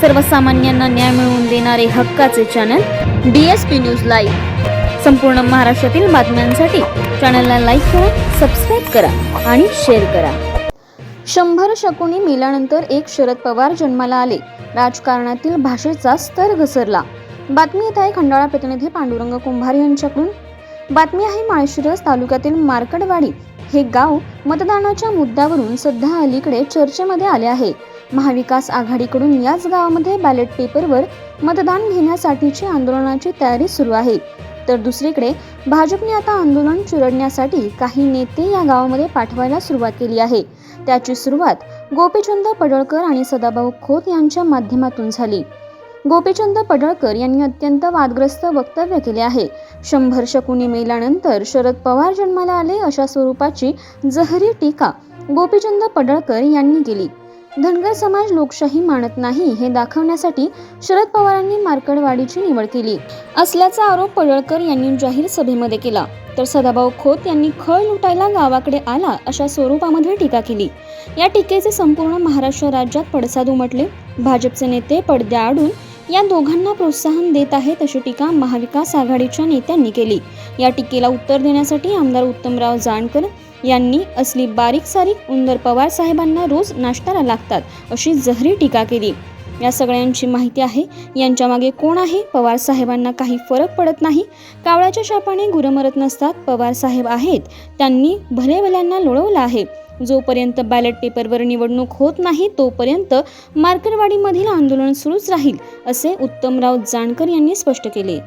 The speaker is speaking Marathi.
सर्वसामान्यांना न्याय मिळवून देणारे हक्काचे channel D S P news live संपूर्ण महाराष्ट्रातील बातम्यांसाठी चॅनलला लाईक करा सबस्क्राईब करा आणि शेअर करा. शंभर शकुनी मेल्यानंतर एक शरद पवार जन्माला आले. राजकारणातील भाषेचा स्तर घसरला. बातमी येत आहे खंडाळा प्रतिनिधी पांडुरंग कुंभार यांच्याकडून. बातमी आहे माळशिरस तालुक्यातील मार्कडवाडी हे गाव मतदानाच्या मुद्द्यावरून सध्या अलीकडे चर्चेमध्ये आले आहे. महाविकास आघाडीकडून याच गावामध्ये बॅलेट पेपरवर मतदान घेण्यासाठीची आंदोलनाची तयारी सुरू आहे. तर दुसरीकडे भाजपने आता आंदोलन चिरडण्यासाठी काही नेते या गावामध्ये पाठवायला सुरुवात केली आहे. त्याची सुरुवात गोपीचंद पडळकर आणि सदाभाऊ खोत यांच्या माध्यमातून झाली. गोपीचंद पडळकर यांनी अत्यंत वादग्रस्त वक्तव्य केले आहे. शंभर शकुनी मेल्यानंतर शरद पवार जन्माला आले अशा स्वरूपाची जहरी टीका गोपीचंद पडळकर यांनी केली. धनगर समाज लोकशाही मानत नाही हे दाखवण्यासाठी शरद पवारांनी मार्कडवाडीची निवड केली. असल्याचा आरोप पडळकर यांनी जाहीर सभेमध्ये केला. तर सदाभाऊ खोत यांनी खळ लुटायला गावाकडे आला अशा स्वरूपामध्ये टीका केली. या टीकेचे संपूर्ण महाराष्ट्र राज्यात पडसाद उमटले. भाजपचे नेते पडद्याआडून या दोघांना प्रोत्साहन देत आहेत अशी टीका महाविकास आघाडीच्या नेत्यांनी केली. या टीकेला उत्तर देण्यासाठी आमदार उत्तमराव जानकर यांनी असली बारीक सारीक उंदर पवार साहेबांना रोज नाश्ताला लागतात अशी जहरी टीका केली. या सगळ्यांची माहिती आहे. यांच्यामागे कोण आहे? पवार साहेबांना काही फरक पडत नाही. कावळ्याच्या शापाने गुरं मरत नसतात. पवार साहेब आहेत. त्यांनी भलेभल्यांना लोळवलं आहे. जोपर्यंत बॅलेट पेपरवर निवडणूक होत नाही तोपर्यंत मार्करवाडीमधील आंदोलन सुरूच राहील असे उत्तमराव जानकर यांनी स्पष्ट केले.